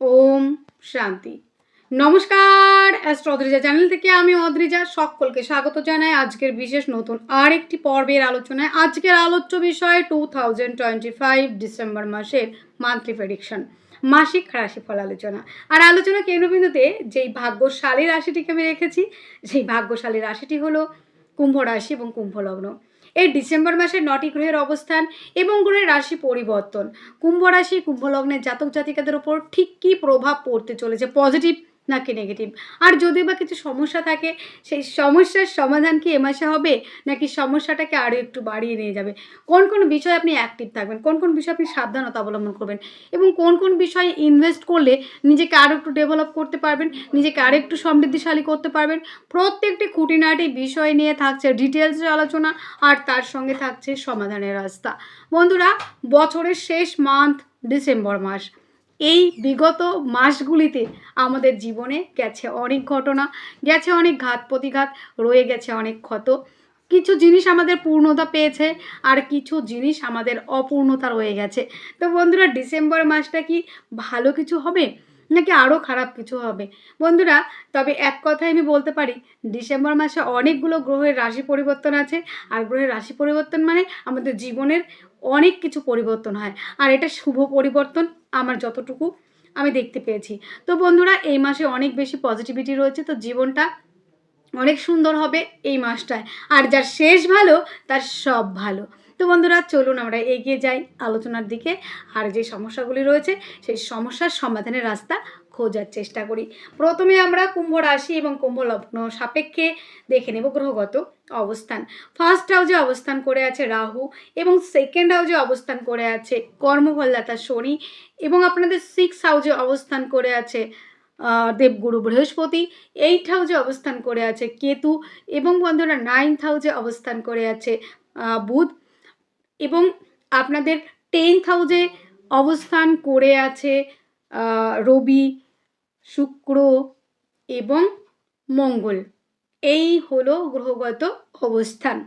ওম শান্তি। নমস্কার অদ্রিজা চ্যানেল থেকে আমি অদ্রিজা। সকলকে স্বাগত জানাই আজকের বিশেষ নতুন আর একটি পর্বের আলোচনায়। আজকের আলোচ্য বিষয় two thousand twenty five December মাসের মান্থলি প্রেডিকশন মাসিক রাশিফল আলোচনা। আর আলোচনা কেন্দ্রবিন্দুতে যেই ভাগ্যশালী রাশিটিকে আমি রেখেছি, সেই ভাগ্যশালী রাশিটি হলো কুম্ভ রাশি এবং কুম্ভ লগ্ন। এই ডিসেম্বর মাসের নটি গ্রহের অবস্থান এবং গ্রহের রাশি পরিবর্তন। কুম্ভ রাশি কুম্ভ লগ্নের জাতক জাতিকাদের উপর ঠিক কী প্রভাব পড়তে চলেছে? পজিটিভ নাকি নেগেটিভ আর যদি বা কিছু সমস্যা থাকে, সেই সমস্যার সমাধান কি এ মাসে হবে? নাকি সমস্যাটাকে আরও একটু বাড়িয়ে নিয়ে যাবে? কোন কোন বিষয়ে আপনি অ্যাক্টিভ থাকবেন? কোন কোন বিষয়ে আপনি সাবধানতা অবলম্বন করবেন? এবং কোন কোন বিষয়ে ইনভেস্ট করলে নিজেকে আরও একটু ডেভেলপ করতে পারবেন? নিজেকে আরও একটু সমৃদ্ধিশালী করতে পারবেন? প্রত্যেকটি খুঁটিনাটি বিষয় নিয়ে থাকছে ডিটেলসের আলোচনা, আর তার সঙ্গে থাকছে সমাধানের রাস্তা। বন্ধুরা, বছরের শেষ মান্থ ডিসেম্বর মাস। এই বিগত মাসগুলিতে আমাদের জীবনে গেছে অনেক ঘটনা, গেছে অনেক ঘাত প্রতিঘাত, রয়ে গেছে অনেক ক্ষত। কিছু জিনিস আমাদের পূর্ণতা পেয়েছে আর কিছু জিনিস আমাদের অপূর্ণতা রয়ে গেছে। তো বন্ধুরা, ডিসেম্বর মাসটা কি ভালো কিছু হবে নাকি আরও খারাপ কিছু হবে? বন্ধুরা, তবে এক কথায় আমি বলতে পারি, ডিসেম্বর মাসে অনেকগুলো গ্রহের রাশি পরিবর্তন আছে। আর গ্রহের রাশি পরিবর্তন মানে আমাদের জীবনের অনেক কিছু পরিবর্তন হয়। আর এটা শুভ পরিবর্তন আমার যতটুকু আমি দেখতে পেয়েছি। তো বন্ধুরা, এই মাসে অনেক বেশি পজিটিভিটি রয়েছে, তো জীবনটা অনেক সুন্দর হবে এই মাসটায়। আর যার শেষ ভালো, তার সব ভালো। তো বন্ধুরা, চলুন আমরা এগিয়ে যাই আলোচনার দিকে। আর যে সমস্যাগুলি রয়েছে, সেই সমস্যার সমাধানের রাস্তা খোঁজার চেষ্টা করি। প্রথমে আমরা কুম্ভ রাশি এবং কুম্ভ লগ্ন সাপেক্ষে দেখে নেব গ্রহগত অবস্থান। ফার্স্ট হাউজে অবস্থান করে আছে রাহু এবং সেকেন্ড হাউজে অবস্থান করে আছে কর্মফলদাতা শনি এবং আপনাদের সিক্স হাউজে অবস্থান করে আছে দেবগুরু বৃহস্পতি এইট হাউজে অবস্থান করে আছে কেতু এবং বন্ধুরা নাইন্থ হাউজে অবস্থান করে আছে বুধ এবং আপনাদের টেন্থ হাউজে অবস্থান করে আছে রবি শুক্র এবং মঙ্গল। এই হলো গ্রহগত অবস্থান।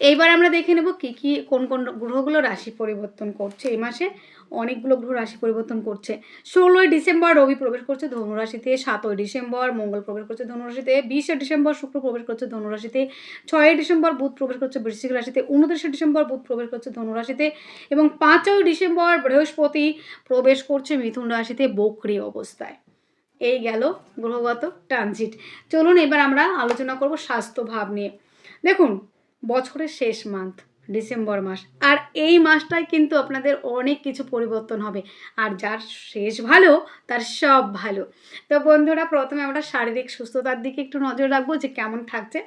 এইবার আমরা দেখে নেব কী কী, কোন কোন গ্রহগুলো রাশি পরিবর্তন করছে এই মাসে। অনেকগুলো গ্রহ রাশি পরিবর্তন করছে। ষোলোই ডিসেম্বর রবি প্রবেশ করছে ধনুরাশিতে, সাতই ডিসেম্বর মঙ্গল প্রবেশ করছে ধনুরাশিতে, বিশে ডিসেম্বর শুক্র প্রবেশ করছে ধনুরাশিতে, ছয়ই ডিসেম্বর বুধ প্রবেশ করছে বৃশ্চিক রাশিতে, উনত্রিশে ডিসেম্বর বুধ প্রবেশ করছে ধনুরাশিতে এবং পাঁচই ডিসেম্বর বৃহস্পতি প্রবেশ করছে মিথুন রাশিতে বকরি অবস্থায়। এই গেল গ্রহগত ট্রানজিট। চলুন এবার আমরা আলোচনা করব স্বাস্থ্য ভাব নিয়ে। দেখুন, বছরের শেষ মান্থ ডিসেম্বর মাস। আর এই মাসটায় কিন্তু আপনাদের অনেক কিছু পরিবর্তন হবে। আর যার শেষ ভালো, তার সব ভালো। তো বন্ধুরা, প্রথমে আমরা শারীরিক সুস্থতার দিকে একটু নজর রাখব, যে কেমন থাকছে।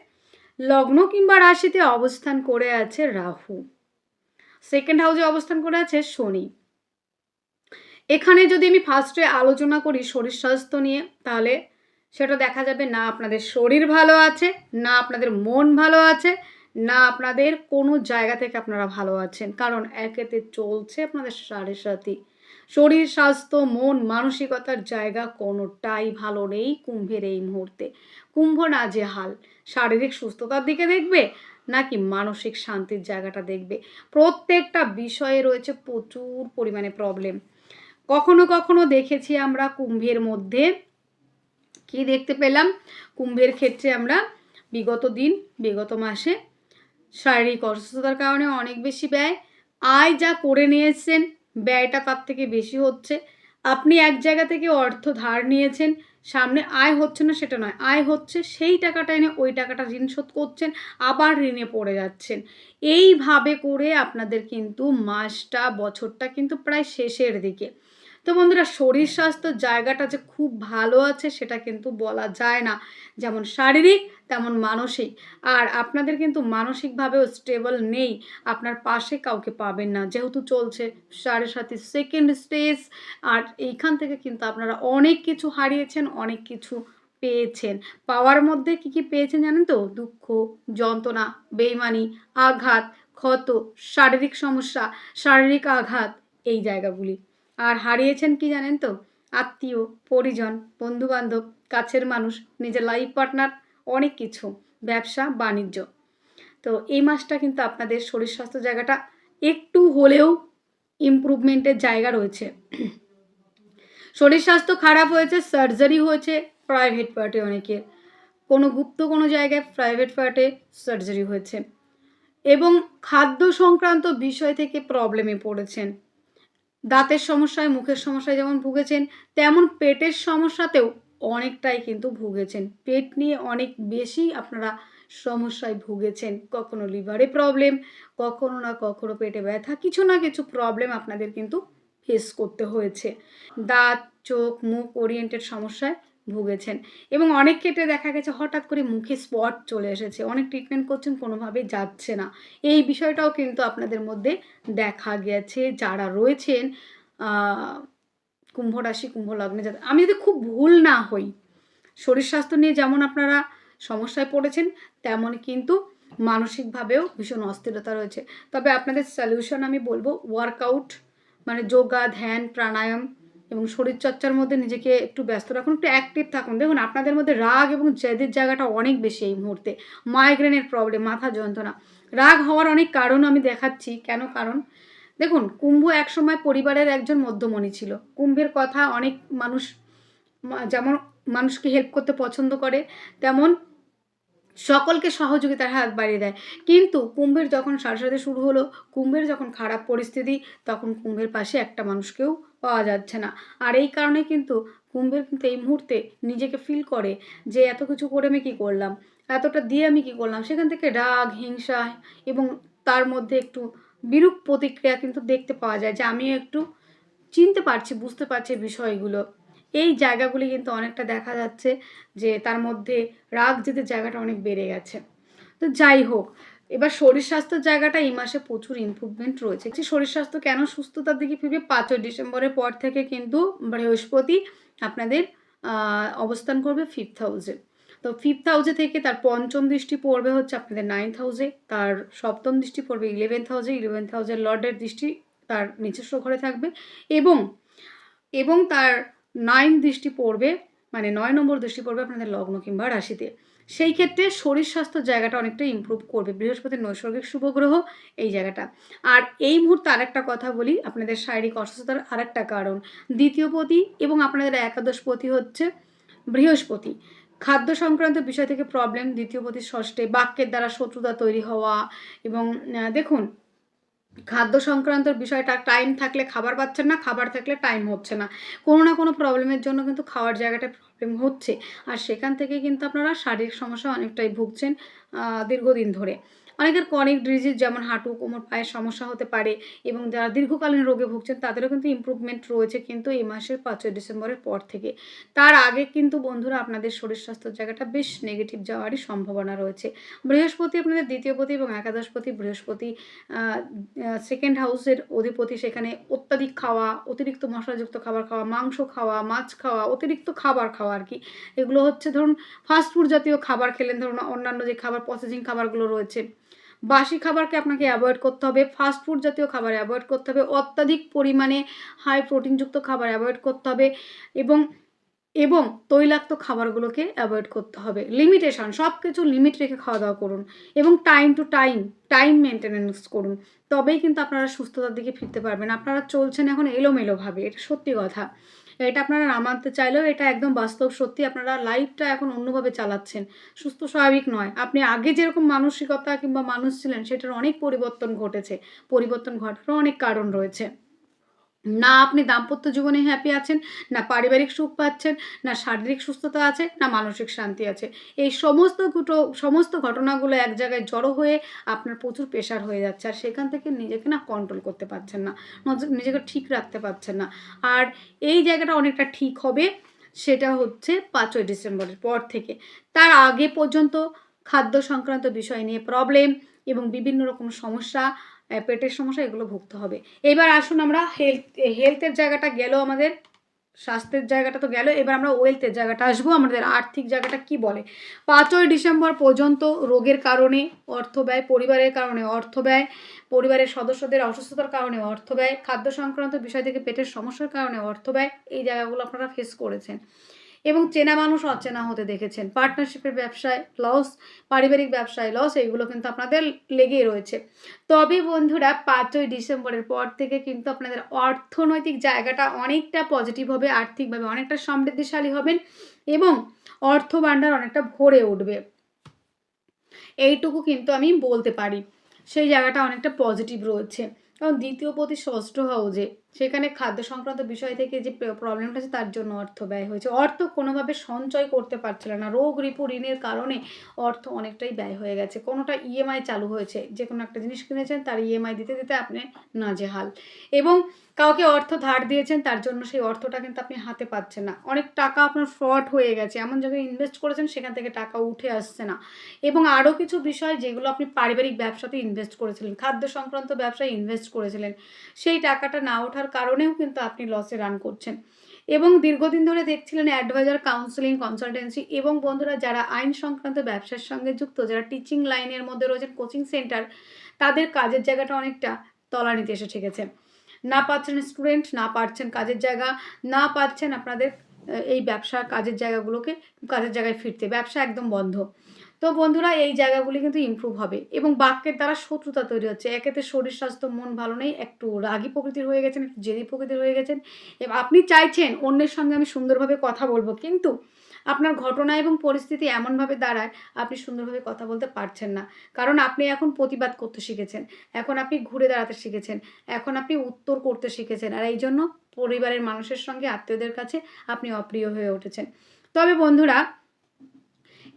লগ্ন কিংবা রাশিতে অবস্থান করে আছে রাহু। সেকেন্ড হাউসে অবস্থান করে আছে শনি। এখানে যদি আমি ফার্স্টে আলোচনা করি শরীর স্বাস্থ্য নিয়ে, তাহলে সেটা দেখা যাবে না আপনাদের শরীর ভালো আছে, না আপনাদের মন ভালো আছে না আপনাদের কোনো জায়গা থেকে আপনারা ভালো আছেন। কারণ একেতে চলছে আপনাদের সাড়ে সাথী শরীর, স্বাস্থ্য, মন, মানসিকতার জায়গা কোনোটাই ভালো নেই কুম্ভের এই মুহূর্তে। কুম্ভ না যে হাল। শারীরিক সুস্থতার দিকে দেখবে নাকি মানসিক শান্তির জায়গাটা দেখবে? প্রত্যেকটা বিষয়ে রয়েছে প্রচুর পরিমাণে প্রবলেম কখনো কখনো দেখেছি আমরা কুম্ভের মধ্যে কি দেখতে পেলাম? কুম্ভের ক্ষেত্রে আমরা বিগত দিন, বিগত মাসে শারীরিক অসুস্থতার কারণে অনেক বেশি ব্যয়। আয় যা করে নিয়েছেন, ব্যয়টা তার থেকে বেশি হচ্ছে। আপনি এক জায়গা থেকে অর্থ ধার নিয়েছেন, সামনে আয় হচ্ছে না সেটা নয়, আয় হচ্ছে, সেই টাকাটা এনে ওই টাকাটা ঋণ শোধ করছেন, আবার ঋণে পড়ে যাচ্ছেন। এইভাবে করে আপনাদের কিন্তু মাসটা, বছরটা কিন্তু প্রায় শেষের দিকে। তো বন্ধুরা শরীর স্বাস্থ্য জায়গাটা যে খুব ভালো আছে সেটা কিন্তু বলা যায় না। যেমন শারীরিক, তেমন মানসিক। আর আপনাদের কিন্তু মানসিকভাবেও স্টেবল নেই। আপনার পাশে কাউকে পাবেন না। যেহেতু চলছে সাড়ে সাথে সেকেন্ড স্টেজ আর এইখান থেকে কিন্তু আপনারা অনেক কিছু হারিয়েছেন, অনেক কিছু পেয়েছেন। পাওয়ার মধ্যে কি কি পেয়েছেন জানেন তো? দুঃখ, যন্ত্রণা, বেইমানি, আঘাত, ক্ষত, শারীরিক সমস্যা, শারীরিক আঘাত, এই জায়গাগুলি। আর হারিয়েছেন কি জানেন তো? আত্মীয়, পরিজন, বন্ধুবান্ধব, কাছের মানুষ, নিজের লাইফ পার্টনার অনেক কিছু, ব্যবসা, বাণিজ্য। তো এই মাসটা কিন্তু আপনাদের শরীর স্বাস্থ্য জায়গাটা একটু হলেও ইমপ্রুভমেন্টের জায়গা রয়েছে। শরীর স্বাস্থ্য খারাপ হয়েছে সার্জারি হয়েছে প্রাইভেট পার্টে অনেকের কোনো গুপ্ত কোনো জায়গায় প্রাইভেট পার্টে সার্জারি হয়েছে। এবং খাদ্য সংক্রান্ত বিষয় থেকে প্রবলেমে পড়েছেন। দাঁতের সমস্যায়, মুখের সমস্যায় যেমন ভুগেছেন, তেমন পেটের সমস্যাতেও অনেকটাই কিন্তু ভুগেছেন। পেট নিয়ে অনেক বেশি আপনারা সমস্যায় ভুগেছেন। কখনো লিভারে প্রবলেম কখনো না কখনো পেটে ব্যথা, কিছু না কিছু প্রবলেম আপনাদের কিন্তু ফেস করতে হয়েছে। দাঁত, চোখ, মুখ ওরিয়েন্টেড সমস্যায় ভুগেছেন। এবং অনেক ক্ষেত্রে দেখা গেছে হঠাৎ করে মুখে স্পট চলে এসেছে। অনেক ট্রিটমেন্ট করছেন, কোনোভাবেই যাচ্ছে না। এই বিষয়টাও কিন্তু আপনাদের মধ্যে দেখা গেছে। যারা রয়েছেন কুম্ভ রাশি, কুম্ভ লগ্নে যাদের, আমি যদি খুব ভুল না হই, শরীর স্বাস্থ্য নিয়ে যেমন আপনারা সমস্যায় পড়েছেন, তেমন কিন্তু মানসিকভাবেও ভীষণ অস্থিরতা রয়েছে। তবে আপনাদের সলিউশন আমি বলব ওয়ার্কআউট মানে যোগা, ধ্যান, প্রাণায়াম এবং শরীরচর্চার মধ্যে নিজেকে একটু ব্যস্ত রাখুন, একটু অ্যাক্টিভ থাকুন। দেখুন, আপনাদের মধ্যে রাগ এবং জেদের জায়গাটা অনেক বেশি এই মুহূর্তে। মাইগ্রেনের প্রবলেম মাথা যন্ত্রণা। রাগ হওয়ার অনেক কারণ আমি দেখাচ্ছি। কেন কারণ? দেখুন, কুম্ভ একসময় পরিবারের একজন মধ্যমণি ছিল। কুম্ভের কথা অনেক মানুষ যেমন মানুষকে হেল্প করতে পছন্দ করে, তেমন সকলকে সহযোগিতার হাত বাড়িয়ে দেয়। কিন্তু কুম্ভের যখন সাথে শুরু হলো, কুম্ভের যখন খারাপ পরিস্থিতি, তখন কুম্ভের পাশে একটা মানুষকেও পাওয়া যাচ্ছে না। আর এই কারণে কিন্তু কুম্ভের কিন্তু এই মুহূর্তে নিজেকে ফিল করে যে, এত কিছু করে আমি কী করলাম? এতটা দিয়ে আমি কী করলাম? সেখান থেকে রাগ, হিংসা এবং তার মধ্যে একটু বিরূপ প্রতিক্রিয়া কিন্তু দেখতে পাওয়া যায় যে, আমিও একটু চিনতে পারছি, বুঝতে পারছি বিষয়গুলো। এই জায়গাগুলি কিন্তু অনেকটা দেখা যাচ্ছে যে তার মধ্যে রাগ জেদের জায়গাটা অনেক বেড়ে গেছে। তো যাই হোক, এবার শরীর স্বাস্থ্যের জায়গাটা এই মাসে প্রচুর ইমপ্রুভমেন্ট রয়েছে। শরীর স্বাস্থ্য কেন সুস্থতার দিকে ফিরবে? পাঁচই ডিসেম্বরের পর থেকে কিন্তু বৃহস্পতি আপনাদের অবস্থান করবে ফিফথ হাউসে তো ফিফথ হাউসে থেকে তার পঞ্চম দৃষ্টি পড়বে হচ্ছে আপনাদের নাইন্থ হাউসে তার সপ্তম দৃষ্টি পড়বে ইলেভেন্থ হাউসে ইলেভেন্থ হাউসের লর্ডের দৃষ্টি তার নিজস্ব ঘরে থাকবে এবং এবং তার নাইন দৃষ্টি পড়বে মানে নয় নম্বর দৃষ্টি পড়বে আপনাদের লগ্ন কিংবা রাশিতে। সেই ক্ষেত্রে শরীর স্বাস্থ্য জায়গাটা অনেকটা ইমপ্রুভ করবে। বৃহস্পতির নৈসর্গিক শুভ গ্রহ এই জায়গাটা। আর এই মুহূর্তে আরেকটা কথা বলি, আপনাদের শারীরিক অসুস্থতার আরেকটা কারণ। দ্বিতীয় পতি এবং আপনাদের একাদশ পতি হচ্ছে বৃহস্পতি। খাদ্য সংক্রান্ত বিষয় থেকে প্রবলেম দ্বিতীয় পতি ষষ্ঠে বাক্যের দ্বারা শত্রুতা তৈরি হওয়া এবং দেখুন খাদ্য সংক্রান্ত বিষয়টা টাইম থাকলে খাবার পাচ্ছেন না, খাবার থাকলে টাইম হচ্ছে না। কোনো না কোনো প্রবলেমের জন্য কিন্তু খাওয়ার জায়গাটা প্রবলেম হচ্ছে। আর সেখান থেকে কিন্তু আপনারা শারীরিক সমস্যা অনেকটাই ভুগছেন দীর্ঘদিন ধরে। অনেকের কনিক ডিজিজ যেমন হাঁটু কোমর পায়ের সমস্যা হতে পারে এবং যারা দীর্ঘকালীন রোগে ভুগছেন, তাদেরও কিন্তু ইমপ্রুভমেন্ট রয়েছে কিন্তু এই মাসের পাঁচই ডিসেম্বরের পর থেকে। তার আগে কিন্তু বন্ধুরা আপনাদের শরীর স্বাস্থ্যের জায়গাটা বেশ নেগেটিভ যাওয়ারই সম্ভাবনা রয়েছে। বৃহস্পতি আপনাদের দ্বিতীয়পতি এবং একাদশপতি, বৃহস্পতি সেকেন্ড হাউসের অধিপতি সেখানে অত্যাধিক খাওয়া, অতিরিক্ত মশলাযুক্ত খাবার খাওয়া, মাংস খাওয়া, মাছ খাওয়া, অতিরিক্ত খাবার খাওয়া আর কি। এগুলো হচ্ছে ধরুন ফাস্টফুড জাতীয় খাবার খেলেন, ধরুন অন্যান্য যে খাবার প্রসেসিং খাবারগুলো রয়েছে। বাসি খাবারকে আপনাকে অ্যাভয়েড করতে হবে ফাস্টফুড জাতীয় খাবার অ্যাভয়েড করতে হবে, অত্যাধিক পরিমাণে হাই প্রোটিনযুক্ত খাবার অ্যাভয়েড করতে হবে এবং এবং তৈলাক্ত খাবারগুলোকে অ্যাভয়েড করতে হবে। লিমিটেশন সব কিছু লিমিট রেখে খাওয়া দাওয়া করুন এবং time to time time maintenance করুন। তবেই কিন্তু আপনারা সুস্থতার দিকে ফিরতে পারবেন। আপনারা চলছেন এখন এলোমেলোভাবে, এটা সত্যি কথা। এটা আপনারা নামাতে চাইলেও এটা একদম বাস্তব সত্যি। আপনারা লাইফটা এখন অন্যভাবে চালাচ্ছেন। সুস্থ, স্বাভাবিক নয়। আপনি আগে যেরকম মানসিকতা কিংবা মানুষ ছিলেন, সেটার অনেক পরিবর্তন ঘটেছে। পরিবর্তন ঘটার অনেক কারণ রয়েছে। না আপনি দাম্পত্য জীবনে হ্যাপি আছেন, না পারিবারিক সুখ পাচ্ছেন, না শারীরিক সুস্থতা আছে, না মানসিক শান্তি আছে। এই সমস্ত দুটো, সমস্ত ঘটনাগুলো এক জায়গায় জড়ো হয়ে আপনার প্রচুর প্রেশার হয়ে যাচ্ছে আর সেখান থেকে নিজেকে না কন্ট্রোল করতে পারছেন না, নজ- নিজেকে ঠিক রাখতে পারছেন না। আর এই জায়গাটা অনেকটা ঠিক হবে, সেটা হচ্ছে পাঁচই ডিসেম্বরের পর থেকে। তার আগে পর্যন্ত খাদ্য সংক্রান্ত বিষয় নিয়ে প্রবলেম এবং বিভিন্ন রকম সমস্যা পেটের সমস্যা, এগুলো ভুগতে হবে। এবার আসুন আমরা হেলথ হেলথের জায়গাটা গেল আমাদের, স্বাস্থ্যের জায়গাটা তো গেল, এবার আমরা ওয়েলথের জায়গাটা আসব, আমাদের আর্থিক জায়গাটা কি বলে? পাঁচই ডিসেম্বর পর্যন্ত রোগের কারণে অর্থ ব্যয়, পরিবারের কারণে অর্থ ব্যয়, পরিবারের সদস্যদের অসুস্থতার কারণে অর্থ ব্যয়, খাদ্য সংক্রান্ত বিষয় থেকে পেটের সমস্যার কারণে অর্থ ব্যয়, এই জায়গাগুলো আপনারা ফেস করেছেন। এবং চেনা মানুষ অচেনা হতে দেখেছেন। পার্টনারশিপের ব্যবসায় লস পারিবারিক ব্যবসায় লস এইগুলো কিন্তু আপনাদের লেগেই রয়েছে। তবে বন্ধুরা, পাঁচই ডিসেম্বরের পর থেকে কিন্তু আপনাদের অর্থনৈতিক জায়গাটা অনেকটা পজিটিভ হবে, আর্থিকভাবে অনেকটা সমৃদ্ধিশালী হবেন এবং অর্থ ভাণ্ডার অনেকটা ভরে উঠবে। এইটুকু কিন্তু আমি বলতে পারি। সেই জায়গাটা অনেকটা পজিটিভ রয়েছে। কারণ দ্বিতীয় প্রতি ষষ্ঠ হাউজে সেখানে খাদ্য সংক্রান্ত বিষয় থেকে যে প্রবলেমটা আছে তার জন্য অর্থ ব্যয় হয়েছে। অর্থ কোনোভাবে সঞ্চয় করতে পারছিল না। রোগ, রিপু, ঋণের কারণে অর্থ অনেকটাই ব্যয় হয়ে গেছে। কোনোটা ইএমআই চালু হয়েছে যে কোনো একটা জিনিস কিনেছেন, তার ইএমআই দিতে দিতে আপনি নাজেহাল। এবং কাউকে অর্থ ধার দিয়েছেন, তার জন্য সেই অর্থটা কিন্তু আপনি হাতে পাচ্ছেন না। অনেক টাকা আপনার ফ্রড হয়ে গেছে। এমন জায়গায় ইনভেস্ট করেছেন, সেখান থেকে টাকা উঠে আসছে না। এবং আরও কিছু বিষয় যেগুলো আপনি পারিবারিক ব্যবসাতে ইনভেস্ট করেছিলেন, খাদ্য সংক্রান্ত ব্যবসায় ইনভেস্ট করেছিলেন, সেই টাকাটা না ওঠার কারণেও কিন্তু আপনি লসে রান করছেন। এবং দীর্ঘদিন ধরে দেখছিলেন অ্যাডভাইজার কাউন্সিলিং কনসালটেন্সি এবং বন্ধুরা যারা আইন সংক্রান্ত ব্যবসার সঙ্গে যুক্ত, যারা টিচিং লাইনের মধ্যে রয়েছেন কোচিং সেন্টার তাদের কাজের জায়গাটা অনেকটা তলানিতে এসে ঠেকেছে। না পাচ্ছেন স্টুডেন্ট না পাচ্ছেন কাজের জায়গা, না পাচ্ছেন আপনাদের এই ব্যবসা কাজের জায়গাগুলোকে কাজের জায়গায় ফিরতে। ব্যবসা একদম বন্ধ। তো বন্ধুরা, এই জায়গাগুলি কিন্তু ইমপ্রুভ হবে এবং বাক্যের দ্বারা শত্রুতা তৈরি হচ্ছে। একেতে শরীর, স্বাস্থ্য, মন ভালো নেই, একটু রাগী প্রকৃতির হয়ে গেছেন, একটু জেদি প্রকৃতির হয়ে গেছেন। এবং, আপনি চাইছেন অন্যের সঙ্গে আমি সুন্দরভাবে কথা বলব, কিন্তু আপনার ঘটনা এবং পরিস্থিতি এমনভাবে দাঁড়ায়, আপনি সুন্দরভাবে কথা বলতে পারছেন না। কারণ আপনি এখন প্রতিবাদ করতে শিখেছেন, এখন আপনি ঘুরে দাঁড়াতে শিখেছেন, এখন আপনি উত্তর করতে শিখেছেন। আর এই জন্য পরিবারের মানুষের সঙ্গে, আত্মীয়দের কাছে আপনি অপ্রিয় হয়ে উঠেছেন। তবে বন্ধুরা,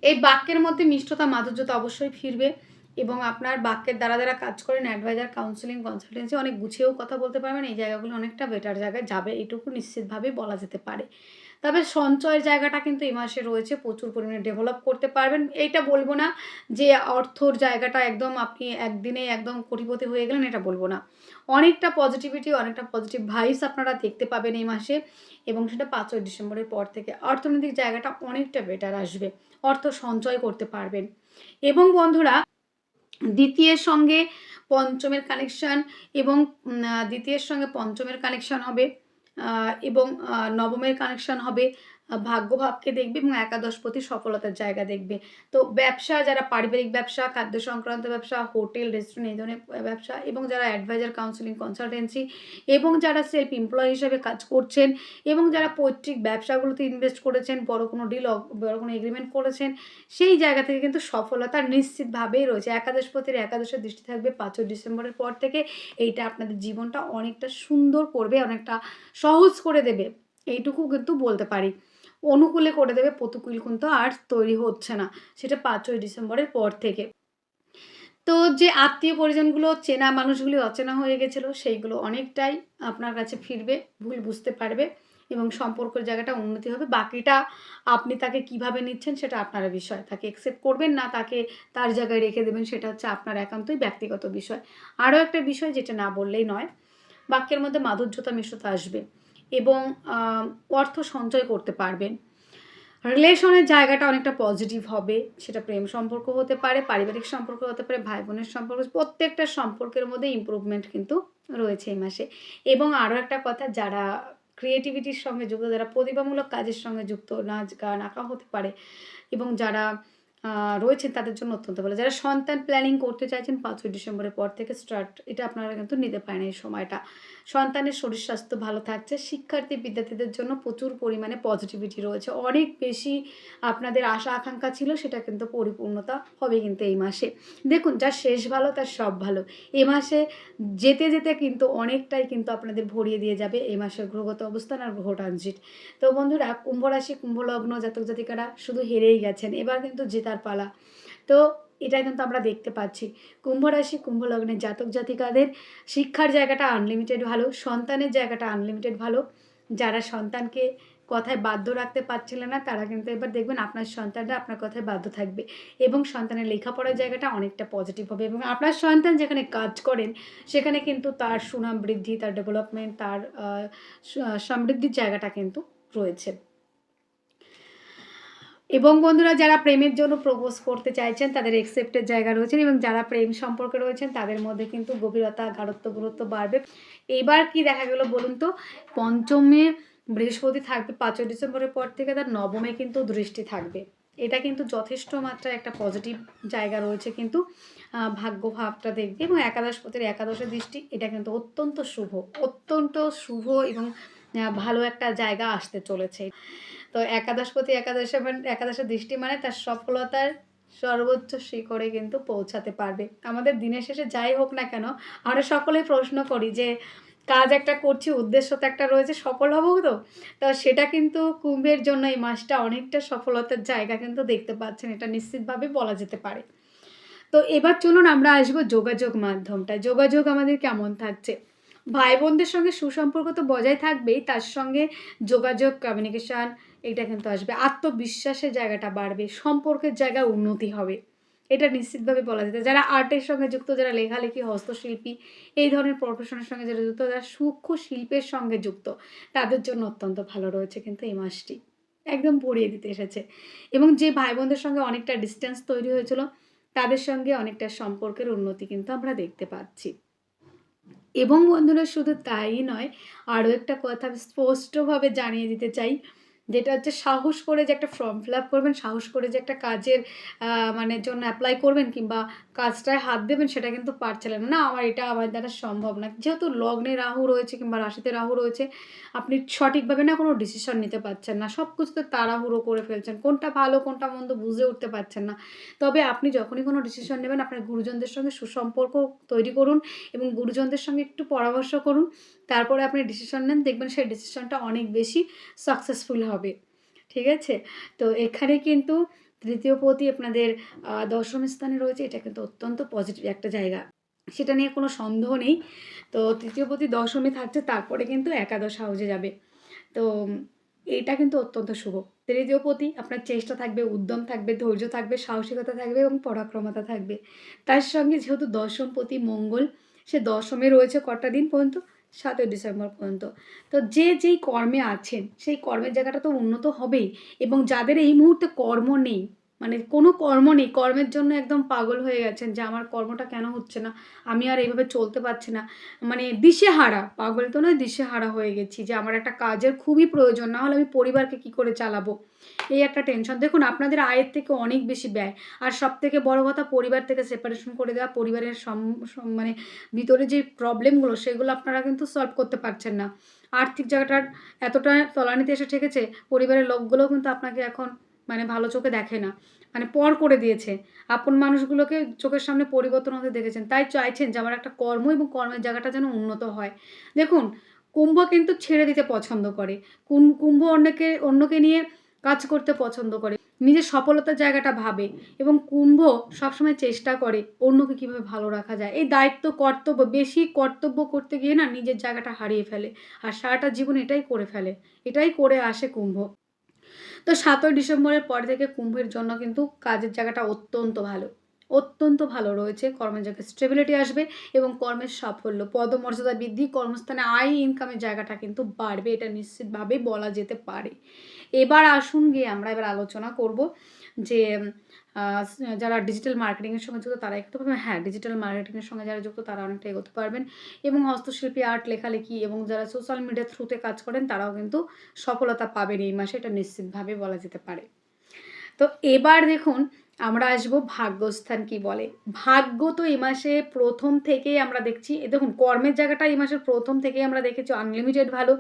এই বাক্যের মধ্যে মিষ্টতা, মাধুর্যতা অবশ্যই ফিরবে এবং আপনার বাক্যের দ্বারা দ্বারা কাজ করেন অ্যাডভাইজার কাউন্সিলিং কনসালটেন্সি অনেক গুছিয়েও কথা বলতে পারবেন। এই জায়গাগুলো অনেকটা বেটার জায়গায় যাবে এটুকু নিশ্চিতভাবে বলা যেতে পারে। তবে সঞ্চয়ের জায়গাটা কিন্তু এই মাসে রয়েছে, প্রচুর পরিমাণে ডেভেলপ করতে পারবেন। এইটা বলব না যে অর্থর জায়গাটা একদম আপনি একদিনে একদম কোটিপতি হয়ে গেলেন, এটা বলব না। অনেকটা পজিটিভিটি অনেকটা পজিটিভ ভাইবস আপনারা দেখতে পাবেন এই মাসে এবং সেটা পাঁচই ডিসেম্বরের পর থেকে অর্থনৈতিক জায়গাটা অনেকটা বেটার আসবে, অর্থ সঞ্চয় করতে পারবেন। এবং বন্ধুরা, দ্বিতীয়ের সঙ্গে পঞ্চমের কানেকশান এবং দ্বিতীয়ের সঙ্গে পঞ্চমের কানেকশান হবে। এবং নবমের কানেকশান হবে। ভাগ্যভাবকে দেখবে এবং একাদশপতি সফলতার জায়গা দেখবে। তো ব্যবসা, যারা পারিবারিক ব্যবসা, খাদ্য সংক্রান্ত ব্যবসা, হোটেল রেস্টুরেন্ট এই ধরনের ব্যবসা এবং যারা অ্যাডভাইজার কাউন্সিলিং কনসালটেন্সি এবং যারা সেলফ এমপ্লয় হিসেবে কাজ করছেন এবং যারা পৈতৃক ব্যবসাগুলোতে ইনভেস্ট করেছেন, বড় কোনো ডিল বড় কোনো এগ্রিমেন্ট করেছেন, সেই জায়গা থেকে কিন্তু সফলতা নিশ্চিতভাবেই রয়েছে। একাদশপতির একাদশের দৃষ্টি থাকবে পাঁচই ডিসেম্বরের পর থেকে। এইটা আপনাদের জীবনটা অনেকটা সুন্দর করবে, অনেকটা সহজ করে দেবে। এইটুকু কিন্তু বলতে পারি। অনুকূলে করে দেবে প্রতিকূল কিন্তু আর তৈরি হচ্ছে না। সেটা পাঁচই ডিসেম্বরের পর থেকে। তো যে আত্মীয় পরিজনগুলো, চেনা মানুষগুলি অচেনা হয়ে গেছিল, সেইগুলো অনেকটাই আপনার কাছে ফিরবে, ভুল বুঝতে পারবে এবং সম্পর্কের জায়গাটা উন্নতি হবে। বাকিটা আপনি তাকে কীভাবে নিচ্ছেন সেটা আপনার বিষয়। তাকে একসেপ্ট করবেন না, তাকে তার জায়গায় রেখে দেবেন সেটা হচ্ছে আপনার একান্তই ব্যক্তিগত বিষয়। আরও একটা বিষয় যেটা না বললেই নয়, বাক্যের মধ্যে মাধুর্যতা মিশ্রতা আসবে। এবং অর্থ সঞ্চয় করতে পারবেন। রিলেশনের জায়গাটা অনেকটা পজিটিভ হবে, সেটা প্রেম সম্পর্ক হতে পারে, পারিবারিক সম্পর্ক হতে পারে ভাই বোনের সম্পর্ক, প্রত্যেকটা সম্পর্কের মধ্যে ইমপ্রুভমেন্ট কিন্তু রয়েছে এই মাসে। এবং আরও একটা কথা, যারা ক্রিয়েটিভিটির সঙ্গে যুক্ত, যারা প্রতিভামূলক কাজের সঙ্গে যুক্ত, নাচ, গান, আঁকা হতে পারে এবং যারা রয়েছেন তাদের জন্য অত্যন্ত ভালো। যারা সন্তান প্ল্যানিং করতে চাইছেন পাঁচই ডিসেম্বরের পর থেকে স্টার্ট এটা আপনারা কিন্তু নিতে পারেন এই সময়টা। সন্তানের শরীর স্বাস্থ্য ভালো থাকছে, শিক্ষার্থী বিদ্যার্থীদের জন্য প্রচুর পরিমাণে পজিটিভিটি রয়েছে। অনেক বেশি আপনাদের আশা, আকাঙ্ক্ষা ছিল, সেটা কিন্তু পরিপূর্ণতা হবে কিন্তু এই মাসে। দেখুন যার শেষ ভালো, তার সব ভালো। এ মাসে যেতে যেতে কিন্তু অনেকটাই কিন্তু আপনাদের ভরিয়ে দিয়ে যাবে এই মাসের গ্রহগত অবস্থান আর গ্রহ ট্রানজিট তো বন্ধুরা, কুম্ভ রাশি, কুম্ভ লগ্ন জাতক জাতিকারা শুধু হেরেই গেছেন, এবার কিন্তু জেতার পালা। তো এটা কিন্তু আমরা দেখতে পাচ্ছি। কুম্ভ রাশি, কুম্ভ লগ্নের জাতক জাতিকাদের শিক্ষার জায়গাটা আনলিমিটেড ভালো, সন্তানের জায়গাটা আনলিমিটেড ভালো। যারা সন্তানকে কথায় বাধ্য রাখতে পারছিলেন না, তারা কিন্তু এবার দেখবেন আপনার সন্তানরা আপনার কথায় বাধ্য থাকবে এবং সন্তানের লেখাপড়ার জায়গাটা অনেকটা পজিটিভ হবে এবং আপনার সন্তান যেখানে কাজ করেন, সেখানে কিন্তু তার সুনাম বৃদ্ধি, তার ডেভেলপমেন্ট তার সমৃদ্ধির জায়গাটা কিন্তু রয়েছে। এবং বন্ধুরা যারা প্রেমের জন্য প্রপোজ করতে চাইছেন তাদের একসেপ্টের জায়গা রয়েছেন এবং যারা প্রেম সম্পর্কে রয়েছেন তাদের মধ্যে কিন্তু গভীরতা গাঢ়ত্ব গুরুত্ব বাড়বে। এবার কি দেখা গেল বলুন তো পঞ্চমে বৃহস্পতি থাকবে পাঁচই ডিসেম্বরের পর থেকে তার নবমে কিন্তু দৃষ্টি থাকবে। এটা কিন্তু যথেষ্ট মাত্রায় একটা পজিটিভ জায়গা রয়েছে কিন্তু আহ, ভাগ্য ভাবটা দেখবে এবং একাদশপতির একাদশের দৃষ্টি এটা কিন্তু অত্যন্ত শুভ অত্যন্ত শুভ এবং ভালো একটা জায়গা আসতে চলেছে। তো একাদশপতি একাদশে মানে- একাদশের দৃষ্টি মানে তার সফলতার সর্বোচ্চ শিখরে কিন্তু পৌঁছাতে পারবে। আমাদের দিনের শেষে যাই হোক না কেন, আমরা সকলেই প্রশ্ন করি যে, কাজ একটা করছি, উদ্দেশ্য তো একটা রয়েছে, সফল হব তো? তা সেটা কিন্তু কুম্ভের জন্য এই মাসটা অনেকটা সফলতার জায়গা কিন্তু দেখতে পাচ্ছেন, এটা নিশ্চিতভাবে বলা যেতে পারে। তো এবার চলুন আমরা আসব যোগাযোগ মাধ্যমটা যোগাযোগ আমাদের কেমন থাকছে? ভাই বোনদের সঙ্গে সুসম্পর্ক তো বজায় থাকবেই, তার সঙ্গে যোগাযোগ কমিউনিকেশান এটা কিন্তু আসবে। আত্মবিশ্বাসের জায়গাটা বাড়বে, সম্পর্কের জায়গায় উন্নতি হবে। এটা নিশ্চিতভাবে বলা যেতে যারা আর্টের সঙ্গে যুক্ত, যারা লেখালেখি, হস্তশিল্পী, এই ধরনের প্রফেশনের সঙ্গে যারা যুক্ত, যারা সূক্ষ্ম শিল্পের সঙ্গে যুক্ত, তাদের জন্য অত্যন্ত ভালো রয়েছে কিন্তু এই মাসটি। একদম পড়িয়ে দিতে এসেছে। এবং যে ভাই বোনদের সঙ্গে অনেকটা ডিস্টেন্স তৈরি হয়েছিল, তাদের সঙ্গে অনেকটা সম্পর্কের উন্নতি কিন্তু আমরা দেখতে পাচ্ছি। এবং বন্ধুরা, শুধু তাই নয়, আরও একটা কথা স্পষ্টভাবে জানিয়ে দিতে চাই। যেটা হচ্ছে সাহস করে যে একটা ফর্ম ফিল আপ করবেন, সাহস করে যে একটা কাজের মানে জন্য অ্যাপ্লাই করবেন কিংবা কাজটায় হাত দেবেন সেটা কিন্তু পারছিলেন না। আমার এটা আমার দ্বারা সম্ভব না। যেহেতু লগ্নে রাহু রয়েছে কিংবা রাশিতে রাহু রয়েছে, আপনি সঠিকভাবে না কোনো ডিসিশন নিতে পারছেন না। সব কিছুতে তাড়াহুড়ো করে ফেলছেন। কোনটা ভালো, কোনটা মন্দ বুঝে উঠতে পারছেন না। তবে আপনি যখনই কোনো ডিসিশন নেবেন, আপনার গুরুজনদের সঙ্গে সুসম্পর্ক তৈরি করুন এবং গুরুজনদের সঙ্গে একটু পরামর্শ করুন। তারপরে আপনি ডিসিশন নেন, দেখবেন সেই ডিসিশনটা অনেক বেশি সাকসেসফুল হবে। ঠিক আছে? তো এখানে কিন্তু তৃতীয় পতি আপনাদের দশম স্থানে রয়েছে, এটা কিন্তু অত্যন্ত পজিটিভ একটা জায়গা। সেটা নিয়ে কোনো সন্দেহ নেই। তো তৃতীয় পতি দশমে থাকছে, তারপরে কিন্তু একাদশ হাউসে যাবে। তো এটা কিন্তু অত্যন্ত শুভ। তৃতীয় পতি আপনার চেষ্টা থাকবে, উদ্যম থাকবে, ধৈর্য থাকবে, সাহসিকতা থাকবে এবং পরাক্রমতা থাকবে। তার সঙ্গে যেহেতু দশম পতি মঙ্গল, সে দশমে রয়েছে কটা দিন পর্যন্ত? সাতই ডিসেম্বর পর্যন্ত। তো যে যেই কর্মে আছেন, সেই কর্মের জায়গাটা তো উন্নত হবেই এবং যাদের এই মুহূর্তে কর্ম নেই মানে কোনো কর্ম নেই, কর্মের জন্য একদম পাগল হয়ে গেছেন যে আমার কর্মটা কেন হচ্ছে না? আমি আর এইভাবে চলতে পারছি না। মানে দিশেহারা, পাগল তো নয়, দিশেহারা হয়ে গেছি যে আমার একটা কাজের খুবই প্রয়োজন, না হলে আমি পরিবারকে কি করে চালাবো? এই একটা টেনশন দেখুন, আপনাদের আয়ের থেকে অনেক বেশি ব্যয়। আর সব থেকে বড় কথা, পরিবার থেকে সেপারেশন করে দেওয়া, পরিবারের মানে ভিতরে যে প্রবলেমগুলো সেগুলো আপনারা কিন্তু সলভ করতে পারছেন না। আর্থিক জায়গাটার এতটা তলানিতে এসে ঠেকেছে, পরিবারের লোকগুলোও কিন্তু আপনাকে এখন মানে ভালো চোখে দেখে না। মানে পর করে দিয়েছে। আপন মানুষগুলোকে চোখের সামনে পরিবর্তন হতে দেখেছেন। তাই চাইছেন যে, আমার একটা কর্ম এবং কর্মের জায়গাটা যেন উন্নত হয়। দেখুন, কুম্ভ কিন্তু ছেড়ে দিতে পছন্দ করে। কুম- কুম্ভ অন্যকে অন্যকে নিয়ে কাজ করতে পছন্দ করে। নিজের সফলতার জায়গাটা ভাবে এবং কুম্ভ সবসময় চেষ্টা করে অন্যকে কীভাবে ভালো রাখা যায়। এই দায়িত্ব, কর্তব্য, বেশি কর্তব্য করতে গিয়ে না নিজের জায়গাটা হারিয়ে ফেলে। আর সারাটা জীবন এটাই করে ফেলে। এটাই করে আসে কুম্ভ। তো সাতই ডিসেম্বরের পর থেকে কুম্ভের জন্য কিন্তু কাজের জায়গাটা অত্যন্ত ভালো। অত্যন্ত ভালো রয়েছে। কর্মের জায়গায় স্টেবিলিটি আসবে এবং কর্মের সাফল্য, পদমর্যাদা বৃদ্ধি, কর্মস্থানে আয় ইনকামের জায়গাটা কিন্তু বাড়বে। এটা নিশ্চিতভাবেই বলা যেতে পারে। এবার আসুন গিয়ে আমরা এবার আলোচনা করব যে যারা ডিজিটাল মার্কেটিংয়ের সঙ্গে যুক্ত তারা একটু পারবেন হ্যাঁ ডিজিটাল মার্কেটিংয়ের সঙ্গে যারা যুক্ত তারা অনেকটা এগোতে পারবেন। এবং হস্তশিল্পী আর্ট লেখালেখি এবং যারা সোশ্যাল মিডিয়া থ্রুতে কাজ করেন তারাও কিন্তু সফলতা পাবেন এই মাসে, এটা নিশ্চিতভাবে বলা যেতে পারে। তো এবার দেখুন, আমরা আসব ভাগ্যস্থান কি বলে। ভাগ্য তো এই মাসে প্রথম থেকেই আমরা দেখছি দেখুন, কর্মের জায়গাটা এই মাসের প্রথম থেকেই আমরা দেখেছি আনলিমিটেড ভালো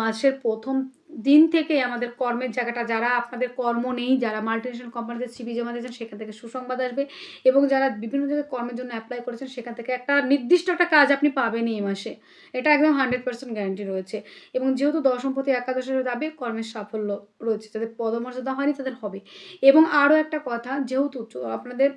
মাসের প্রথম দিন থেকে আমাদের কর্মের জায়গাটা, যারা আপনাদের কর্ম নেই, যারা মাল্টিনেশনাল কোম্পানিতে সিবি জমা দিয়েছেন, সেখান থেকে সুসংবাদ আসবে এবং যারা বিভিন্ন জায়গায় কর্মের জন্য অ্যাপ্লাই করেছেন, সেখান থেকে একটা নির্দিষ্ট একটা কাজ আপনি পাবেনই এই মাসে। এটা একদম হান্ড্রেড পার্সেন্ট গ্যারান্টি রয়েছে এবং যেহেতু দশমপতি একাদশের দাবি কর্মের সাফল্য রয়েছে। যাদের পদমর্যাদা হয়নি, তাদের হবে। এবং আরও একটা কথা, যেহেতু আপনাদের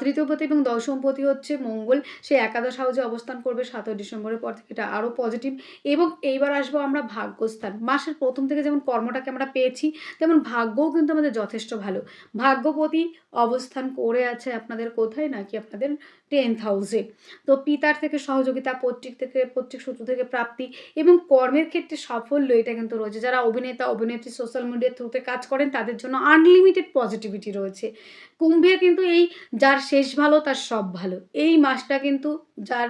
তৃতীয়পতি এবং দশমপতি হচ্ছে মঙ্গল। সে একাদশ হাউজে অবস্থান করবে সাতই ডিসেম্বরের পর থেকে। এটা আরও পজিটিভ এবং এইবার আসব আমরা ভাগ্যস্থান। মাসের প্রথম থেকে যেমন কর্মটাকে আমরা পেয়েছি, তেমন ভাগ্যও কিন্তু আমাদের যথেষ্ট ভালো। ভাগ্যপতি অবস্থান করে আছে আপনাদের কোথায় নাকি আপনাদের টেন্থ হাউসে। তো পিতার থেকে সহযোগিতা, পৈতৃক থেকে, পৈতৃক সূত্র থেকে প্রাপ্তি এবং কর্মের ক্ষেত্রে সাফল্য এটা কিন্তু রয়েছে। যারা অভিনেতা, অভিনেত্রী সোশ্যাল মিডিয়ার থ্রুতে কাজ করেন, তাদের জন্য আনলিমিটেড পজিটিভিটি রয়েছে। কুম্ভের কিন্তু এই যার শেষ ভালো, তার সব ভালো। এই মাসটা কিন্তু যার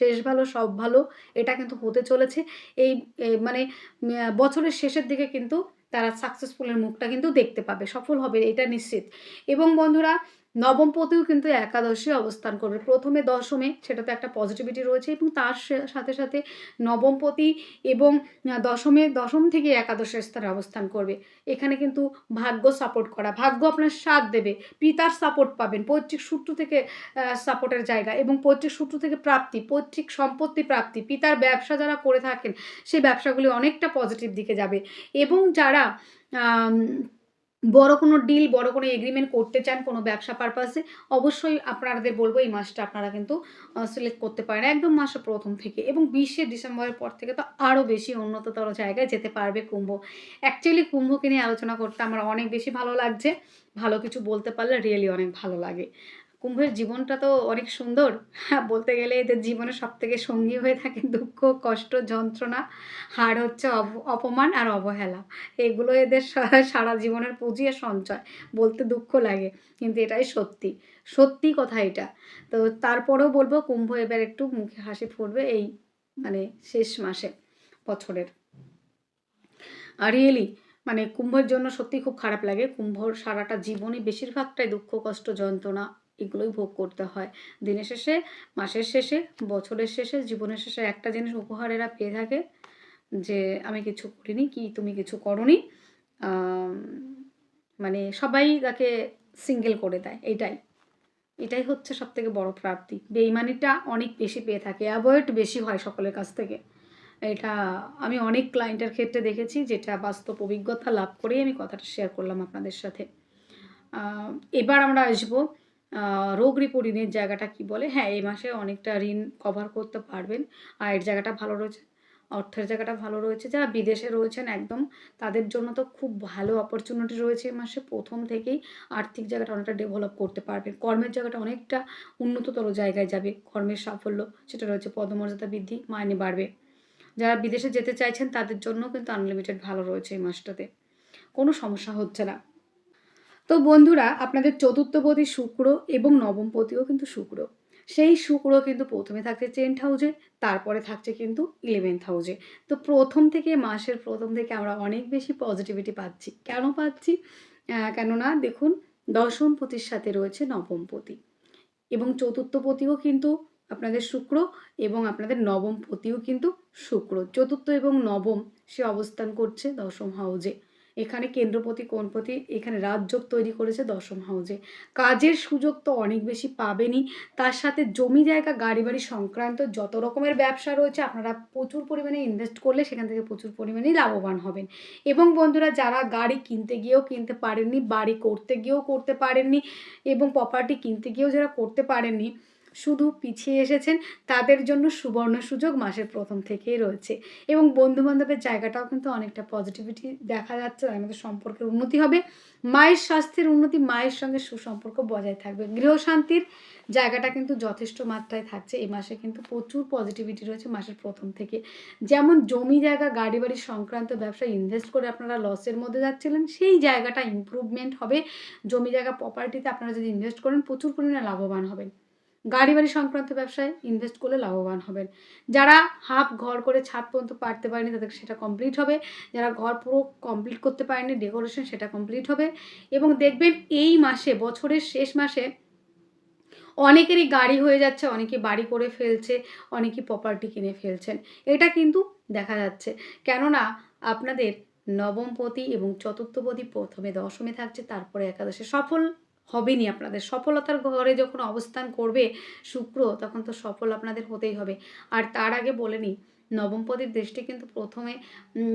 শেষ ভালো, সব ভালো, এটা কিন্তু হতে চলেছে। এই মানে বছরের শেষের দিকে কিন্তু তারা সাকসেসফুলের মুখটা কিন্তু দেখতে পাবে, সফল হবে, এটা নিশ্চিত। এবং বন্ধুরা নবমপতিও কিন্তু একাদশে অবস্থান করবে। প্রথমে দশমে সেটাতে একটা পজিটিভিটি রয়েছে এবং তার সাথে সাথে নবমপতি এবং দশমে, দশম থেকে একাদশের স্থানে অবস্থান করবে। এখানে কিন্তু ভাগ্য সাপোর্ট করা। ভাগ্য আপনার সাথ দেবে। পিতার সাপোর্ট পাবেন। পৈতৃক সূত্র থেকে সাপোর্টের জায়গা এবং পৈতৃক সূত্র থেকে প্রাপ্তি, পৈতৃক সম্পত্তি প্রাপ্তি। পিতার ব্যবসা যারা করে থাকেন সেই ব্যবসাগুলি অনেকটা পজিটিভ দিকে যাবে। এবং যারা বড় কোনো ডিল বড় কোনো এগ্রিমেন্ট করতে চান কোনো ব্যবসা পারপাসে অবশ্যই আপনাদের বলব এই মাসটা আপনারা কিন্তু সিলেক্ট করতে পারেন। একদম মাসের প্রথম থেকে এবং বিশে ডিসেম্বরের পর থেকে তো আরও বেশি উন্নততর জায়গায় যেতে পারবে কুম্ভ। অ্যাকচুয়ালি কুম্ভকে নিয়ে আলোচনা করতে আমার অনেক বেশি ভালো লাগছে। ভালো কিছু বলতে পারলে রিয়েলি অনেক ভালো লাগে। কুম্ভের জীবনটা তো অনেক সুন্দর। হ্যাঁ বলতে গেলে এদের জীবনে সব থেকে সঙ্গী হয়ে থাকে দুঃখ, কষ্ট, যন্ত্রণা, হার হচ্ছে অপ- অপমান আর অবহেলা। এগুলো এদের সারা জীবনের পুঁজি আর সঞ্চয়। বলতে দুঃখ লাগে, কিন্তু এটাই সত্যি। সত্যি কথা এটা। তো তারপরেও বলব কুম্ভ এবার একটু মুখে হাসি ফুটবে এই মানে শেষ মাসে, বছরের। আর রিয়েলি মানে কুম্ভের জন্য সত্যি খুব খারাপ লাগে। কুম্ভর সারাটা জীবনই বেশিরভাগটাই দুঃখ, কষ্ট, যন্ত্রণা এগুলোই ভোগ করতে হয়। দিনের শেষে, মাসের শেষে, বছরের শেষে, জীবনের শেষে একটা জিনিস উপহার এরা পেয়ে থাকে যে, আমি কিছু করিনি কি তুমি কিছু করনি। মানে সবাই তাকে সিঙ্গেল করে দেয়, এটাই। এটাই হচ্ছে সব থেকে বড় প্রাপ্তি। বেইমানিটা অনেক বেশি পেয়ে থাকে, অ্যাভয়েড বেশি হয় সকলের কাছ থেকে। এটা আমি অনেক ক্লায়েন্টের ক্ষেত্রে দেখেছি যেটা বাস্তব অভিজ্ঞতা লাভ করেই আমি কথাটা শেয়ার করলাম আপনাদের সাথে। এবার আমরা আসব রোগ রিপো ঋণের জায়গাটা কি বলে? হ্যাঁ এই মাসে অনেকটা ঋণ কভার করতে পারবেন। আয়ের জায়গাটা ভালো রয়েছে, অর্থের জায়গাটা ভালো রয়েছে। যারা বিদেশে রয়েছেন একদম, তাদের জন্য তো খুব ভালো অপরচুনিটি রয়েছে এই মাসে। প্রথম থেকেই আর্থিক জায়গাটা অনেকটা ডেভেলপ করতে পারবেন। কর্মের জায়গাটা অনেকটা উন্নততর জায়গায় যাবে। কর্মের সাফল্য সেটা রয়েছে, পদমর্যাদা বৃদ্ধি মাইনে বাড়বে। যারা বিদেশে যেতে চাইছেন তাদের জন্য কিন্তু আনলিমিটেড ভালো রয়েছে এই মাসটাতে। কোনো সমস্যা হচ্ছে না। তো বন্ধুরা, আপনাদের চতুর্থপতি শুক্র এবং নবমপতিও কিন্তু শুক্র। সেই শুক্র কিন্তু প্রথমে থাকছে টেন্থ হাউসে তারপরে থাকছে কিন্তু ইলেভেন্থ হাউজে তো প্রথম থেকে মাসের প্রথম থেকে আমরা অনেক বেশি পজিটিভিটি পাচ্ছি। কেন পাচ্ছি? কেননা দেখুন দশমপতির সাথে রয়েছে নবমপতি এবং চতুর্থপতিও কিন্তু আপনাদের শুক্র এবং আপনাদের নবম নবমপতিও কিন্তু শুক্র। চতুর্থ এবং নবম সে অবস্থান করছে দশম হাউজে এখানে কেন্দ্রপতি কোণপতি এখানে রাজযোগ তৈরি করেছে দশম হাউজে কাজের সুযোগ তো অনেক বেশি পাবেনই। তার সাথে জমি জায়গা, গাড়ি বাড়ি সংক্রান্ত যত রকমের ব্যবসা রয়েছে, আপনারা প্রচুর পরিমাণে ইনভেস্ট করলে সেখান থেকে প্রচুর পরিমাণেই লাভবান হবেন। এবং বন্ধুরা, যারা গাড়ি কিনতে গিয়েও কিনতে পারেননি, বাড়ি করতে গিয়েও করতে পারেননি এবং প্রপার্টি কিনতে গিয়েও যারা করতে পারেননি শুধু পিছিয়ে এসেছেন তাদের জন্য সুবর্ণ সুযোগ মাসের প্রথম থেকেই রয়েছে। এবং বন্ধু বান্ধবের জায়গাটাও কিন্তু অনেকটা পজিটিভিটি দেখা যাচ্ছে আমাদের সম্পর্কের উন্নতি হবে। মায়ের স্বাস্থ্যের উন্নতি মায়ের সঙ্গে সুসম্পর্ক বজায় থাকবে। গৃহশান্তির জায়গাটা কিন্তু যথেষ্ট মাত্রায় থাকছে। এই মাসে কিন্তু প্রচুর পজিটিভিটি রয়েছে মাসের প্রথম থেকে। যেমন জমি জায়গা গাড়ি বাড়ি সংক্রান্ত ব্যবসা ইনভেস্ট করে আপনারা লসের মধ্যে যাচ্ছিলেন, সেই জায়গাটা ইমপ্রুভমেন্ট হবে। জমি জায়গা প্রপার্টিতে আপনারা যদি ইনভেস্ট করেন, প্রচুর পরিমাণে লাভবান হবেন। গাড়ি বাড়ি সংক্রান্ত ব্যবসায় ইনভেস্ট করলে লাভবান হবেন। যারা হাফ ঘর করে ছাদ পর্যন্ত পারতে পারেনি, তাদের সেটা কমপ্লিট হবে। যারা ঘর পুরো কমপ্লিট করতে পারেনি ডেকোরেশন সেটা কমপ্লিট হবে। এবং দেখবেন এই মাসে, বছরের শেষ মাসে অনেকেরই গাড়ি হয়ে যাচ্ছে, অনেকে বাড়ি করে ফেলছে, অনেকে প্রপার্টি কিনে ফেলছেন। এটা কিন্তু দেখা যাচ্ছে। কেননা আপনাদের নবমপতি এবং চতুর্থপতি প্রথমে, দশমে থাকছে, তারপরে একাদশে। সফল হবেনি আপনাদের। সফলতার ঘরে যখন অবস্থান করবে শুক্র, তখন তো সফল আপনাদের হতেই হবে। আর তার আগে বলে নিই নবমপতির দৃষ্টি কিন্তু প্রথমে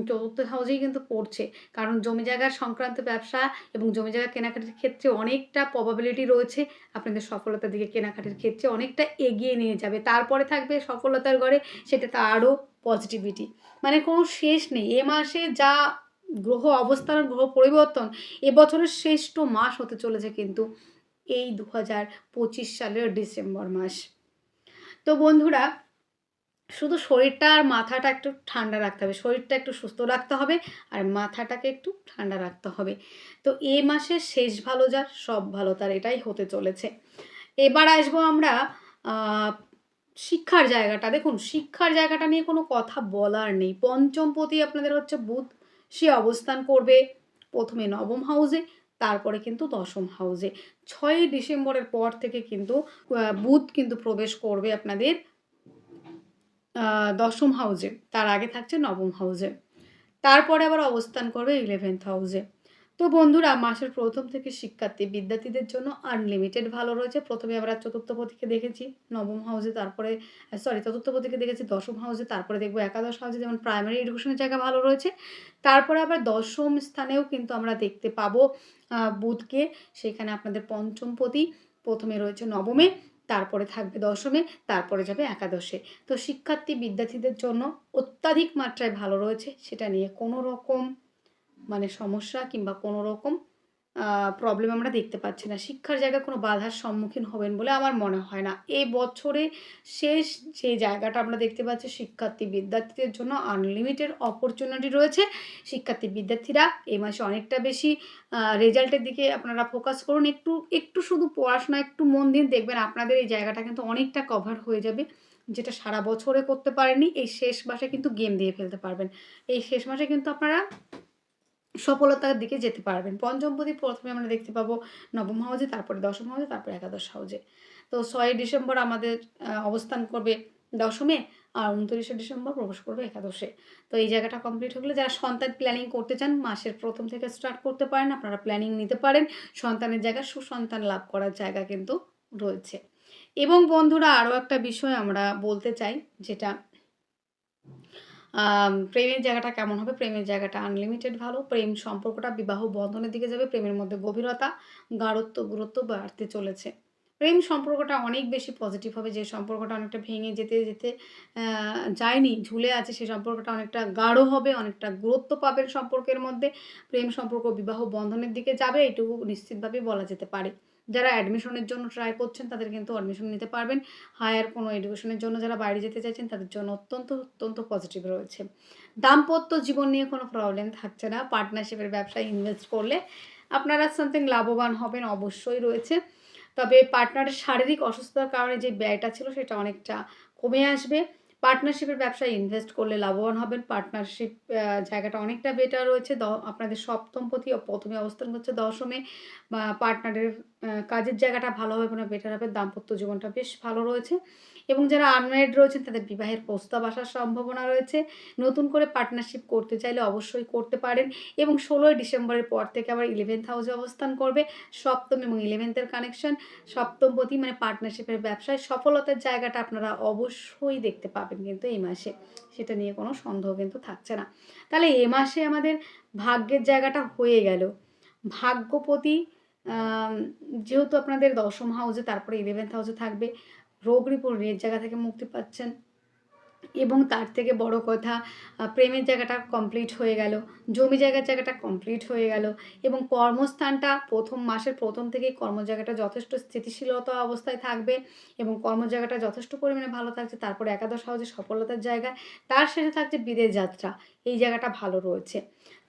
চতুর্থ হাউসেই কিন্তু পড়ছে। কারণ জমি জায়গার সংক্রান্ত ব্যবসা এবং জমি জায়গা কেনাকাটির ক্ষেত্রে অনেকটা প্রবাবিলিটি রয়েছে। আপনাদের সফলতার দিকে কেনাকাটির ক্ষেত্রে অনেকটা এগিয়ে নিয়ে যাবে। তারপরে থাকবে সফলতার ঘরে সেটা তো আরও পজিটিভিটি মানে কোনো শেষ নেই। এ মাসে যা গ্রহ অবস্থান গ্রহ পরিবর্তন এবছরের শ্রেষ্ঠ মাস হতে চলেছে কিন্তু এই দু হাজার পঁচিশ সালের ডিসেম্বর মাস। তো বন্ধুরা, শুধু শরীরটা আর মাথাটা একটু ঠান্ডা রাখতে হবে, শরীরটা একটু সুস্থ রাখতে হবে আর মাথাটাকে একটু ঠান্ডা রাখতে হবে। তো এ মাসের শেষ ভালো যার, সব ভালো তার, এটাই হতে চলেছে। এবার আসব আমরা শিক্ষার জায়গাটা। দেখুন, শিক্ষার জায়গাটা নিয়ে কোনো কথা বলার নেই। পঞ্চমপতি আপনাদের হচ্ছে বুধ। সে অবস্থান করবে প্রথমে নবম হাউসে তারপরে কিন্তু দশম হাউসে ছয়ই ডিসেম্বরের পর থেকে কিন্তু বুধ কিন্তু প্রবেশ করবে আপনাদের দশম হাউজে তার আগে থাকছে নবম হাউজে তারপরে আবার অবস্থান করবে ইলেভেন্থ হাউসে তো বন্ধুরা, মাসের প্রথম থেকে শিক্ষার্থী বিদ্যার্থীদের জন্য আনলিমিটেড ভালো রয়েছে। প্রথমে আমরা চতুর্থপতিকে দেখেছি, নবম হাউসে তারপরে সরি চতুর্থপতিকে দেখেছি, দশম হাউসে তারপরে দেখব একাদশ হাউসে যেমন প্রাইমারি এডুকেশনের জায়গা ভালো রয়েছে। তারপরে আবার দশম স্থানেও কিন্তু আমরা দেখতে পাবো বুধকে। সেখানে আপনাদের পঞ্চম পতি প্রথমে রয়েছে নবমে, তারপরে থাকবে দশমে, তারপরে যাবে একাদশে। তো শিক্ষার্থী বিদ্যার্থীদের জন্য অত্যাধিক মাত্রায় ভালো রয়েছে, সেটা নিয়ে কোনো রকম মানে সমস্যা কিংবা কোনো রকম প্রবলেম আমরা দেখতে পাচ্ছি না। শিক্ষার জায়গায় কোনো বাধার সম্মুখীন হবেন বলে আমার মনে হয় না। এই বছরে শেষ যে জায়গাটা আমরা দেখতে পাচ্ছি, শিক্ষার্থী বিদ্যার্থীদের জন্য আনলিমিটেড অপরচুনিটি রয়েছে। শিক্ষার্থী বিদ্যার্থীরা এই মাসে অনেকটা বেশি রেজাল্টের দিকে আপনারা ফোকাস করুন। একটু একটু শুধু পড়াশোনা, একটু মন দিন দেখবেন আপনাদের এই জায়গাটা কিন্তু অনেকটা কভার হয়ে যাবে, যেটা সারা বছরে করতে পারেনি এই শেষ মাসে কিন্তু গেম দিয়ে ফেলতে পারবেন। এই শেষ মাসে কিন্তু আপনারা সফলতার দিকে যেতে পারবেন। পঞ্চম পঞ্চমপতি প্রথমে আমরা দেখতে পাবো নবম হাউজে, তারপরে দশম হাউজে, তারপরে একাদশ হাউজে। তো ছয়ই ডিসেম্বর আমাদের অবস্থান করবে দশমে আর উনত্রিশে ডিসেম্বর প্রবেশ করবে একাদশে। তো এই জায়গাটা কমপ্লিট হলে যারা সন্তান প্ল্যানিং করতে চান, মাসের প্রথম থেকে স্টার্ট করতে পারেন, আপনারা প্ল্যানিং নিতে পারেন। সন্তানের জায়গায় সুসন্তান লাভ করার জায়গা কিন্তু রয়েছে। এবং বন্ধুরা, আরও একটা বিষয় আমরা বলতে চাই, যেটা প্রেমের জায়গাটা কেমন হবে? প্রেমের জায়গাটা আনলিমিটেড ভালো। প্রেম সম্পর্কটা বিবাহ বন্ধনের দিকে যাবে। প্রেমের মধ্যে গভীরতা, গাঢ়ত্ব, গুরুত্ব বাড়তে চলেছে। প্রেম সম্পর্কটা অনেক বেশি পজিটিভ হবে। যে সম্পর্কটা অনেকটা ভেঙে যেতে যেতে যায়নি, ঝুলে আছে সেই সম্পর্কটা অনেকটা গাঢ় হবে, অনেকটা গুরুত্ব পাবেন সম্পর্কের মধ্যে। প্রেম সম্পর্ক বিবাহ বন্ধনের দিকে যাবে, এটুকু নিশ্চিতভাবে বলা যেতে পারে। যারা অ্যাডমিশনের জন্য ট্রাই করছেন, তাদের কিন্তু অ্যাডমিশন নিতে পারবেন। হায়ার কোনো এডুকেশনের জন্য যারা বাইরে যেতে চাইছেন, তাদের জন্য অত্যন্ত অত্যন্ত পজিটিভ রয়েছে। দাম্পত্য জীবন নিয়ে কোনো প্রবলেম থাকছে না। পার্টনারশিপের ব্যবসায় ইনভেস্ট করলে আপনারা সামথিং লাভবান হবেন, অবশ্যই রয়েছে। তবে পার্টনারের শারীরিক অসুস্থতার কারণে যে ব্যয়টা ছিল, সেটা অনেকটা কমে আসবে। পার্টনারশিপের ব্যবসায় ইনভেস্ট করলে লাভবান হবেন। পার্টনারশিপ জায়গাটা অনেকটা বেটার রয়েছে। দ, আপনাদের সপ্তম পথি প্রথমে অবস্থান করছে দশমে। পার্টনারের কাজের জায়গাটা ভালো হবে মানে বেটার হবে। দাম্পত্য জীবনটা বেশ ভালো রয়েছে। এবং যারা আনম্যারিড রয়েছেন, তাদের বিবাহের প্রস্তাব আসার সম্ভাবনা রয়েছে। নতুন করে পার্টনারশিপ করতে চাইলে অবশ্যই করতে পারেন এবং ষোলোই ডিসেম্বরের পর থেকে আবার ইলেভেন্থ হাউসে অবস্থান করবে। সপ্তম এবং ইলেভেন্থের কানেকশন সপ্তমপতি মানে পার্টনারশিপের ব্যবসায়। সফলতার জায়গাটা আপনারা অবশ্যই দেখতে পাবেন কিন্তু এই মাসে। সেটা নিয়ে কোনো সন্দেহ কিন্তু থাকছে না। তাহলে এ মাসে আমাদের ভাগ্যের জায়গাটা হয়ে গেল। ভাগ্যপতি যেহেতু আপনাদের দশম হাউসে তারপরে ইলেভেন্থ হাউসে থাকবে। রোগ রিপোর্ট রের জায়গা থেকে মুক্তি পাচ্ছেন। এবং তার থেকে বড় কথা প্রেমের জায়গাটা কমপ্লিট হয়ে গেল, জমি জায়গার জায়গাটা কমপ্লিট হয়ে গেল এবং কর্মস্থানটা প্রথম মাসের প্রথম থেকেই কর্ম জায়গাটা যথেষ্ট স্থিতিশীলতা অবস্থায় থাকবে এবং কর্ম জায়গাটা যথেষ্ট পরিমাণে ভালো থাকছে, তারপরে একাদশ হাউসে সফলতার জায়গা, তার শেষে থাকছে বিদেশ যাত্রা। এই জায়গাটা ভালো রয়েছে।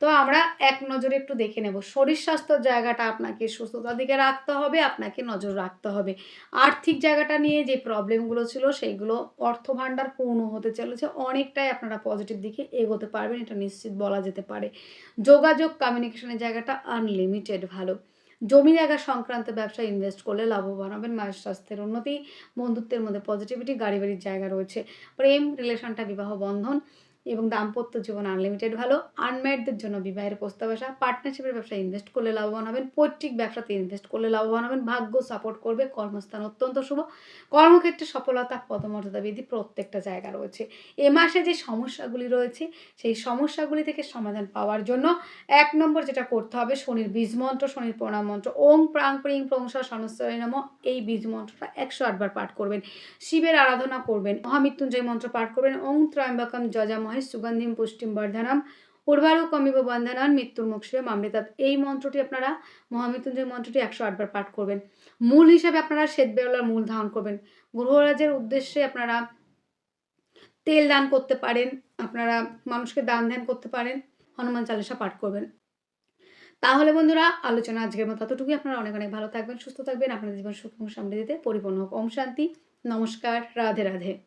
তো আমরা এক নজরে একটু দেখে নেব। শরীর স্বাস্থ্যর জায়গাটা আপনাকে সুস্থতার দিকে রাখতে হবে, আপনাকে নজর রাখতে হবে। আর্থিক জায়গাটা নিয়ে যে প্রবলেমগুলো ছিল সেইগুলো অর্থ ভাণ্ডার পূর্ণ হতে চলেছে। অনেকটাই আপনারা পজিটিভ দিকে এগোতে পারবেন, এটা নিশ্চিত বলা যেতে পারে। যোগাযোগ কমিউনিকেশনের জায়গাটা আনলিমিটেড ভালো। জমি জায়গা সংক্রান্ত ব্যবসায় ইনভেস্ট করলে লাভবান হবেন, মায়ের স্বাস্থ্যের উন্নতি, বন্ধুত্বের মধ্যে পজিটিভিটি গাড়ি বাড়ির জায়গা রয়েছে। প্রেম রিলেশনটা বিবাহ বন্ধন এবং দাম্পত্য জীবন আনলিমিটেড ভালো। আনম্যারিডদের জন্য বিবাহের প্রস্তাব আসা। পার্টনারশিপের ব্যবসায় ইনভেস্ট করলে লাভবান হবেন। পৈতৃক ব্যবসাতে ইনভেস্ট করলে লাভবান হবেন। ভাগ্য সাপোর্ট করবে। কর্মস্থান অত্যন্ত শুভ। কর্মক্ষেত্রে সফলতা, পদমর্যাদা বৃদ্ধি প্রত্যেকটা জায়গা রয়েছে। এ মাসে যে সমস্যাগুলি রয়েছে, সেই সমস্যাগুলি থেকে সমাধান পাওয়ার জন্য এক নম্বর যেটা করতে হবে, শনির বীজ মন্ত্র, শনির প্রণাম মন্ত্র। ওং প্রাং প্রিং প্রংসা সনস্বরী নম। এই বীজ মন্ত্রটা একশো আটবার পাঠ করবেন। শিবের আরাধনা করবেন। মহামৃত্যুঞ্জয় মন্ত্র পাঠ করবেন। ওং ত্রয়ম্বকম যজামহে সুগন্ধিম, পুষ্টিম বর্ধনম উর্বারু কমিব বন্ধনান, মৃত্যুর মুক্ষে মামৃতাত এই মন্ত্রটি আপনারা, মহামৃত্যুঞ্জয় মন্ত্রটি একশো আটবার পাঠ করবেন। মূল হিসাবে আপনারা শ্বেত বেরোলার মূল ধারণ করবেন। গ্রহরাজের উদ্দেশ্যে আপনারা তেল দান করতে পারেন, আপনারা মানুষকে দান ধ্যান করতে পারেন, হনুমান চালিসা পাঠ করবেন। তাহলে বন্ধুরা, আলোচনা আজকের মতো ততটুকুই আপনারা অনেক অনেক ভালো থাকবেন, সুস্থ থাকবেন। আপনাদের জীবন সুখ সমৃদ্ধিতে পরিপূর্ণ হোক। ওম শান্তি। নমস্কার। রাধে রাধে।